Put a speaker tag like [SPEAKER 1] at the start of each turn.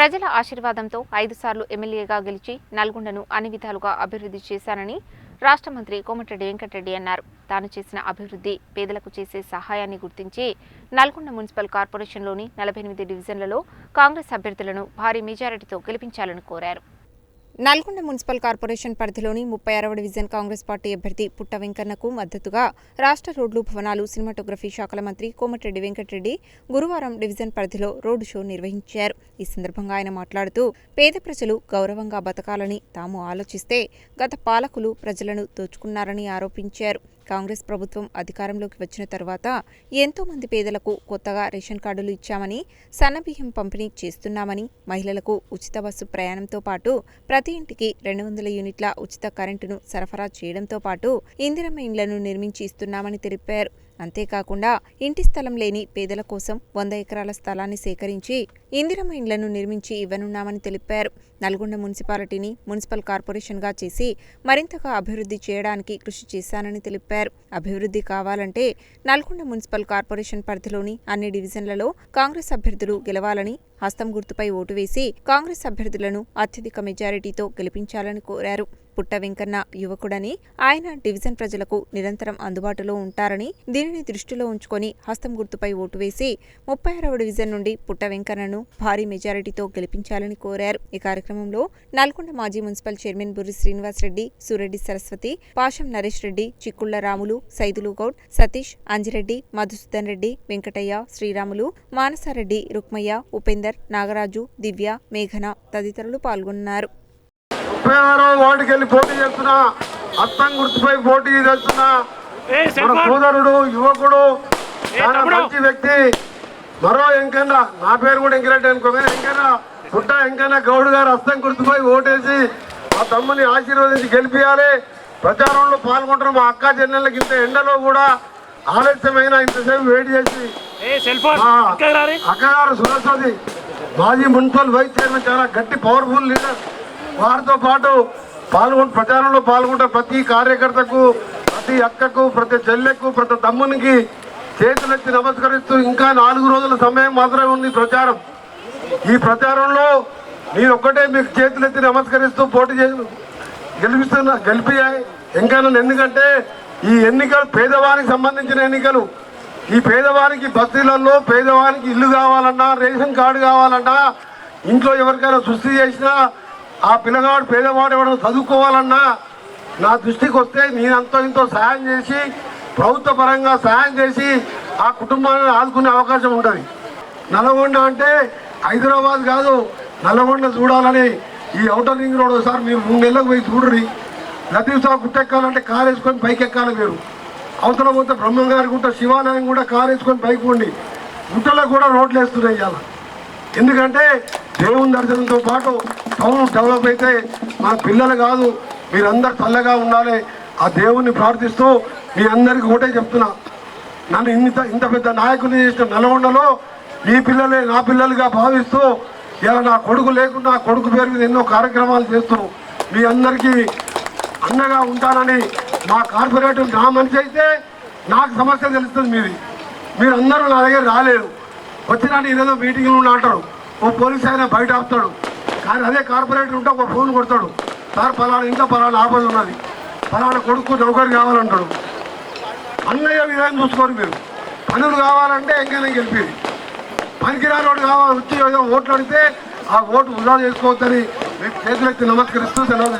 [SPEAKER 1] ప్రజల ఆశీర్వాదంతో ఐదు సార్లు ఎమ్మెల్యేగా గెలిచి నల్గొండను అన్ని విధాలుగా అభివృద్ధి చేశానని రాష్ట్ర మంత్రి కోమటిరెడ్డి వెంకటరెడ్డి అన్నారు. తాను చేసిన అభివృద్ధి పేదలకు చేసే సహాయాన్ని గుర్తించి నల్గొండ మున్సిపల్ కార్పొరేషన్లోని నలభై ఎనిమిది డివిజన్లలో కాంగ్రెస్ అభ్యర్థులను భారీ మెజారిటీతో గెలిపించాలని కోరారు. నల్గొండ మున్సిపల్ కార్పొరేషన్ పరిధిలోని ముప్పై ఆరవ డివిజన్ కాంగ్రెస్ పార్టీ అభ్యర్థి పుట్ట వెంకన్నకు మద్దతుగా రాష్ట్ర రోడ్లు భవనాలు సినిమాటోగ్రఫీ శాఖల మంత్రి కోమటిరెడ్డి వెంకటరెడ్డి గురువారం డివిజన్ పరిధిలో రోడ్డు షో నిర్వహించారు. ఈ సందర్భంగా ఆయన మాట్లాడుతూ పేద ప్రజలు గౌరవంగా బతకాలని తాము ఆలోచిస్తే గత పాలకులు ప్రజలను దోచుకున్నారని ఆరోపించారు. కాంగ్రెస్ ప్రభుత్వం అధికారంలోకి వచ్చిన తర్వాత ఎంతో మంది పేదలకు కొత్తగా రేషన్ కార్డులు ఇచ్చామని సన్నబియ్యం పంపిణీ చేస్తున్నామని మహిళలకు ఉచిత బస్సు ప్రయాణంతో పాటు ప్రతి ఇంటికి రెండు వందల యూనిట్ల ఉచిత కరెంటును సరఫరా చేయడంతో పాటు ఇందిరమ్మ ఇండ్లను నిర్మించి ఇస్తున్నామని తెలిపారు. అంతేకాకుండా ఇంటి స్థలం లేని పేదల కోసం వంద ఎకరాల స్థలాన్ని సేకరించి ఇందిరమ్మ ఇండ్లను నిర్మించి ఇవ్వనున్నామని తెలిపారు. నల్గొండ మున్సిపాలిటీని మున్సిపల్ కార్పొరేషన్గా చేసి మరింతగా అభివృద్ధి చేయడానికి కృషి చేశానని తెలిపారు. అభివృద్ధి కావాలంటే నల్గొండ మున్సిపల్ కార్పొరేషన్ పరిధిలోని అన్ని డివిజన్లలో కాంగ్రెస్ అభ్యర్థులు గెలవాలని హస్తం గుర్తుపై ఓటు వేసి కాంగ్రెస్ అభ్యర్థులను అత్యధిక మెజారిటీతో గెలిపించాలని కోరారు. పుట్ట వెంకన్న యువకుడని ఆయన డివిజన్ ప్రజలకు నిరంతరం అందుబాటులో ఉంటారని దీనిని దృష్టిలో ఉంచుకొని హస్తం గుర్తుపై ఓటు వేసి ముప్పై ఆరవ డివిజన్ నుండి పుట్ట వెంకన్నను భారీ మెజారిటీతో గెలిపించాలని కోరారు. ఈ కార్యక్రమంలో నల్గొండ మాజీ మున్సిపల్ చైర్మన్ బుర్రి శ్రీనివాస్ రెడ్డి సూరెడ్డి సరస్వతి పాషం నరేష్ రెడ్డి చిక్కుళ్ళ రాములు సైదులు గౌడ్ సతీష్ అంజిరెడ్డి మధుసూదన్ రెడ్డి వెంకటయ్య శ్రీరాములు మానసారెడ్డి రుక్మయ్య ఉపేందర్ నాగరాజు దివ్య మేఘన తదితరులు పాల్గొన్నారు.
[SPEAKER 2] ముప్పై ఆరో వార్డుకి వెళ్ళి పోటీ చేస్తున్నా. అత్తం గుర్తుపై పోటీ చేస్తున్నా. మన సోదరుడు యువకుడు చాలా. మంచి వ్యక్తి. మరో వెంకన్న నా పేరు కూడా వెంకరెడ్డి అనుకో కానీ వెంకన్న పుట్ట వెంకన్న గౌడ్ గారు అస్తం గుర్తుపై ఓటేసి మా తమ్ముని ఆశీర్వదించి గెలిపియాలి. ప్రచారంలో పాల్గొంటున్న మా అక్క చెల్లెళ్ళకి ఇంత ఎండలో కూడా ఆలస్యమైన ఇంతసేపు వేడి చేసి అక్కగారు సురస్వతి మాజీ మున్సిపల్ వైస్ చైర్మన్ చాలా గట్టి పవర్ఫుల్ లీడర్ వారితో పాటు పాల్గొంటు ప్రచారంలో పాల్గొంటే ప్రతి కార్యకర్తకు ప్రతి అక్కకు ప్రతి చెల్లెకు ప్రతి తమ్మునికి చేతులెత్తి నమస్కరిస్తూ ఇంకా నాలుగు రోజుల సమయం మాత్రమే ఉంది ప్రచారం. ఈ ప్రచారంలో నేను ఒక్కటే మీకు చేతులెత్తి నమస్కరిస్తూ పోటీ చేసి గెలిపిస్తున్నా గెలిపియాయి ఇంకా ఎందుకంటే ఈ ఎన్నికలు పేదవానికి సంబంధించిన ఎన్నికలు ఈ పేదవానికి బస్తీలలో పేదవానికి ఇల్లు కావాలన్నా రేషన్ కార్డు కావాలన్నా ఇంట్లో ఎవరికైనా సృష్టి చేసినా ఆ పిల్లగాడు పేదవాడు ఎవరైనా చదువుకోవాలన్నా నా దృష్టికి వస్తే నేనంతో ఇంతో సహాయం చేసి ప్రభుత్వ పరంగా సహాయం చేసి ఆ కుటుంబాన్ని ఆదుకునే అవకాశం ఉంటుంది. నల్గొండ అంటే హైదరాబాద్ కాదు నల్గొండ చూడాలని ఈ అవుటర్ రింగ్ రోడ్ ఒకసారి మీరు మూడు నెలలకు పోయి చూడండి. లతీఫ్ సాబ్ గుట్టెక్కాలంటే కారు వేసుకొని పైకి ఎక్కాలి మీరు. అవతల పోతే బ్రహ్మంగారి గుట్ట శివాలయం కూడా కారు వేసుకొని పైకి ఉండి గుట్టలకు కూడా రోడ్లు వేస్తున్నాయి ఇవాళ. ఎందుకంటే దేవుని దర్శనంతో పాటు టౌన్ డెవలప్ అయితే మన పిల్లలు కాదు మీరందరు చల్లగా ఉండాలి. ఆ దేవుణ్ణి ప్రార్థిస్తూ మీ అందరికీ ఒకటే చెప్తున్నా. నన్ను ఇంత ఇంత పెద్ద నాయకుని చేసిన నల్గొండలో మీ పిల్లలే నా పిల్లలుగా భావిస్తూ ఇలా నా కొడుకు లేకుండా కొడుకు పేరు మీద ఎన్నో కార్యక్రమాలు చేస్తూ మీ అందరికీ అన్నగా ఉంటానని మా కార్పొరేటర్ నా మనిషి అయితే నాకు సమస్య తెలుస్తుంది మీది. మీరు అందరూ నా దగ్గర రాలేరు. వచ్చినా ఏదేదో మీటింగ్లు ఉన్నా అంటారు. ఓ పోలీస్ ఆయన బయట ఆపుతాడు. కానీ అదే కార్పొరేటర్ ఉంటే ఒక ఫోన్ కొడతాడు. సార్ పలానా ఇంట్లో పలానా ఆపద ఉన్నది. పలానా కొడుకు నౌకరు కావాలంటాడు. అన్నయ్య విధానం చూసుకోరు మీరు. పనులు కావాలంటే ఎంకైనా గెలిపేది. పనికిరాని వాడు కావాలి వచ్చి ఏదో ఓట్లు అడిగితే ఆ ఓటు వృధా చేసుకోవద్దని మీకు చేతులెత్తి నమస్కరిస్తూ సెలవు